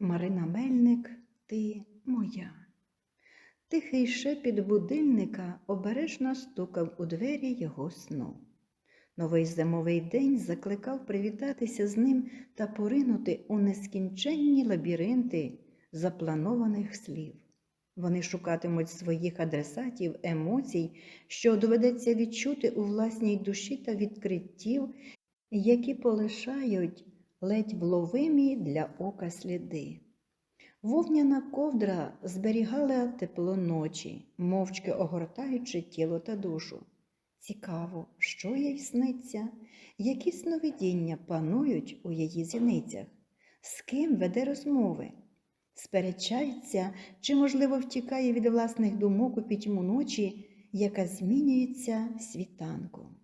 Марина Мельник, ти моя. Тихий шепіт будильника обережно стукав у двері його сну. Новий зимовий день закликав привітатися з ним та поринути у нескінченні лабіринти запланованих слів. Вони шукатимуть своїх адресатів емоцій, що доведеться відчути у власній душі та відкриттів, які полишають ледь вловимі для ока сліди. Вовняна ковдра зберігала тепло ночі, мовчки огортаючи тіло та душу. Цікаво, що їй сниться, які сновидіння панують у її зіницях, з ким веде розмови, сперечається чи, можливо, втікає від власних думок у пітьму ночі, яка змінюється світанком.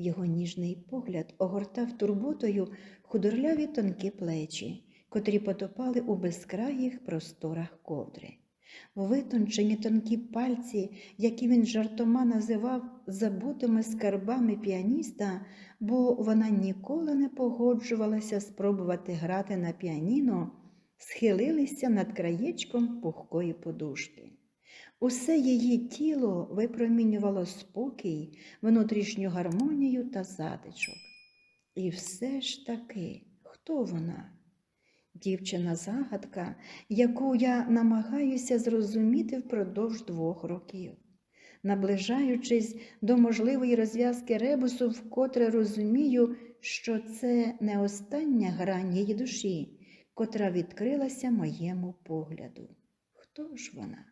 Його ніжний погляд огортав турботою худорляві тонкі плечі, котрі потопали у безкраїх просторах ковдри. Витончені тонкі пальці, які він жартома називав забутими скарбами піаніста, бо вона ніколи не погоджувалася спробувати грати на піаніно, схилилися над краєчком пухкої подушки. Усе її тіло випромінювало спокій, внутрішню гармонію та затишок. І все ж таки, хто вона? Дівчина-загадка, яку я намагаюся зрозуміти впродовж двох років. Наближаючись до можливої розв'язки ребусу, вкотре розумію, що це не остання грань її душі, котра відкрилася моєму погляду. Хто ж вона?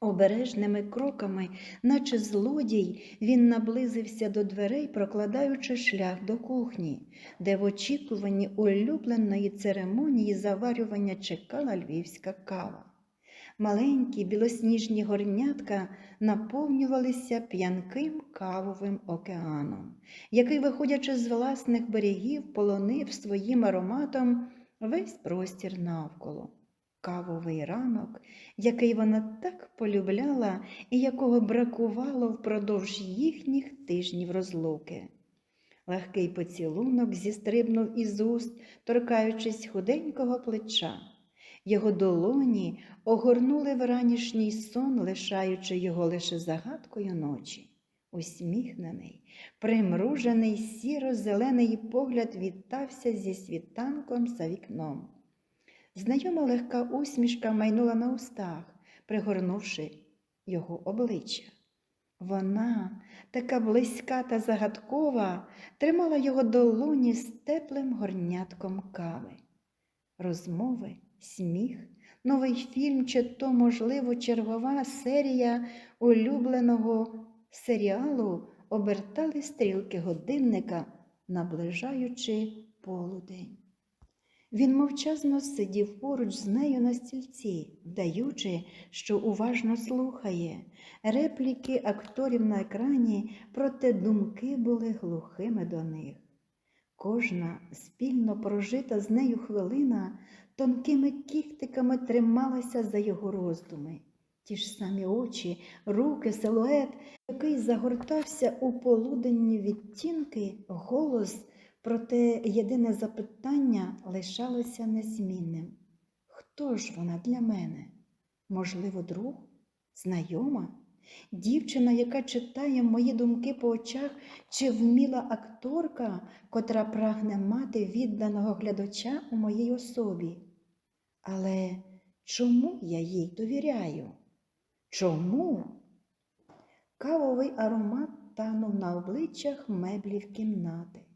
Обережними кроками, наче злодій, він наблизився до дверей, прокладаючи шлях до кухні, де в очікуванні улюбленої церемонії заварювання чекала львівська кава. Маленькі білосніжні горнятка наповнювалися п'янким кавовим океаном, який, виходячи з власних берегів, полонив своїм ароматом весь простір навколо кавовий ранок, який вона так полюбляла і якого бракувало впродовж їхніх тижнів розлуки. Легкий поцілунок зістрибнув із уст, торкаючись худенького плеча. Його долоні огорнули вранішній сон, лишаючи його лише загадкою ночі. Усміхнений, примружений сіро-зелений погляд вітався зі світанком за вікном. Знайома легка усмішка майнула на устах, пригорнувши його обличчя. Вона, така близька та загадкова, тримала його долоні з теплим горнятком кави. Розмови, сміх, новий фільм, чи то, можливо, чергова серія улюбленого серіалу обертали стрілки годинника, наближаючи полудень. Він мовчазно сидів поруч з нею на стільці, вдаючи, що уважно слухає. Репліки акторів на екрані, проте думки були глухими до них. Кожна спільно прожита з нею хвилина тонкими кіхтиками трималася за його роздуми. Ті ж самі очі, руки, силует, який загортався у полуденні відтінки, голос. Проте єдине запитання лишалося незмінним. Хто ж вона для мене? Можливо, друг, знайома, дівчина, яка читає мої думки по очах, чи вміла акторка, котра прагне мати відданого глядача у моїй особі. Але чому я їй довіряю? Чому? Кавовий аромат танув на обличчях меблів кімнати.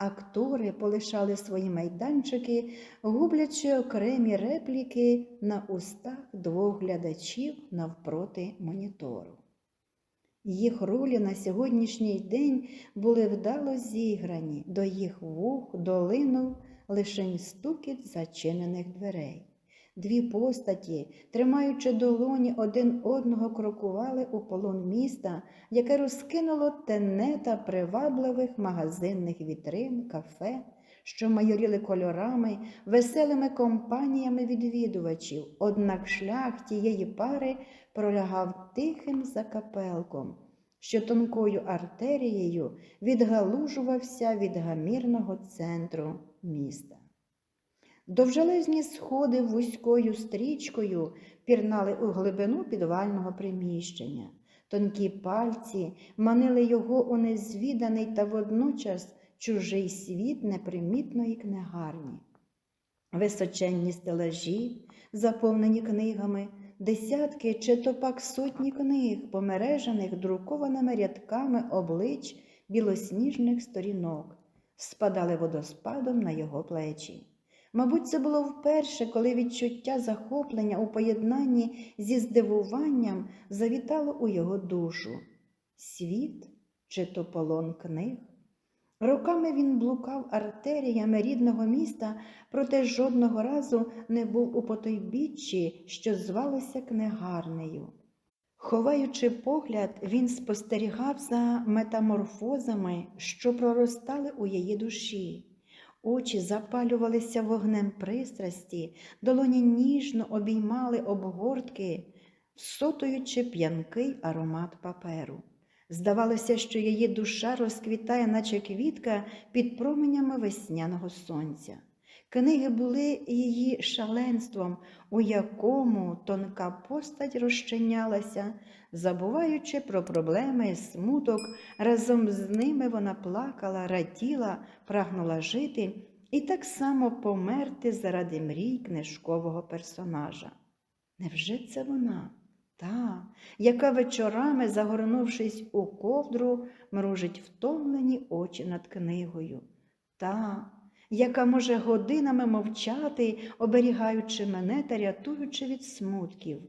Актори полишали свої майданчики, гублячи окремі репліки на устах двох глядачів навпроти монітору. Їх ролі на сьогоднішній день були вдало зіграні, до їх вух долинув лише стукіт зачинених дверей. Дві постаті, тримаючи долоні один одного, крокували у полон міста, яке розкинуло тенета привабливих магазинних вітрин, кафе, що майоріли кольорами, веселими компаніями відвідувачів, однак шлях тієї пари пролягав тихим закапелком, що тонкою артерією відгалужувався від гамірного центру міста. Довжелезні сходи вузькою стрічкою пірнали у глибину підвального приміщення. Тонкі пальці манили його у незвіданий та водночас чужий світ непримітної книгарні. Височенні стелажі, заповнені книгами, десятки чи то пак сотні книг, помережених друкованими рядками облич білосніжних сторінок, спадали водоспадом на його плечі. Мабуть, це було вперше, коли відчуття захоплення у поєднанні зі здивуванням завітало у його душу. Світ чи то полон книг. Роками він блукав артеріями рідного міста, проте жодного разу не був у потойбіччі, що звалося книгарнею. Ховаючи погляд, він спостерігав за метаморфозами, що проростали у її душі. Очі запалювалися вогнем пристрасті, долоні ніжно обіймали обгортки, всотуючи п'янкий аромат паперу. Здавалося, що її душа розквітає, наче квітка під променями весняного сонця. Книги були її шаленством, у якому тонка постать розчинялася, забуваючи про проблеми і смуток, разом з ними вона плакала, раділа, прагнула жити і так само померти заради мрій книжкового персонажа. Невже це вона? Та, яка вечорами, загорнувшись у ковдру, мружить втомлені очі над книгою. Та, яка може годинами мовчати, оберігаючи мене та рятуючи від смутків.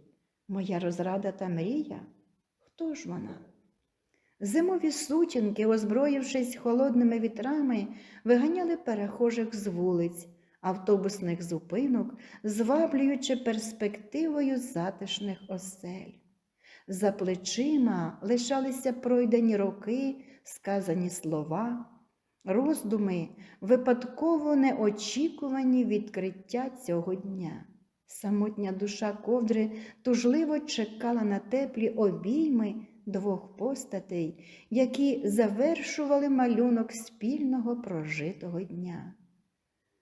Моя розрада та мрія? Хто ж вона? Зимові сутінки, озброївшись холодними вітрами, виганяли перехожих з вулиць, автобусних зупинок, зваблюючи перспективою затишних осель. За плечима лишалися пройдені роки, сказані слова, роздуми, випадково неочікувані відкриття цього дня. Самотня душа ковдри тужливо чекала на теплі обійми двох постатей, які завершували малюнок спільного прожитого дня.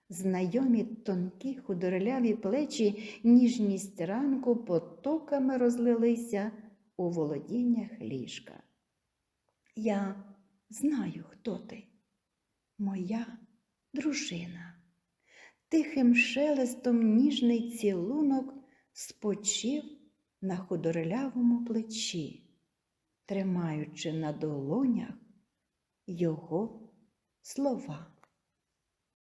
Знайомі тонкі худорляві плечі, ніжність ранку потоками розлилися у володіннях ліжка. Я знаю, хто ти, моя дружина. Тихим шелестом ніжний цілунок спочив на худорлявому плечі, тримаючи на долонях його слова.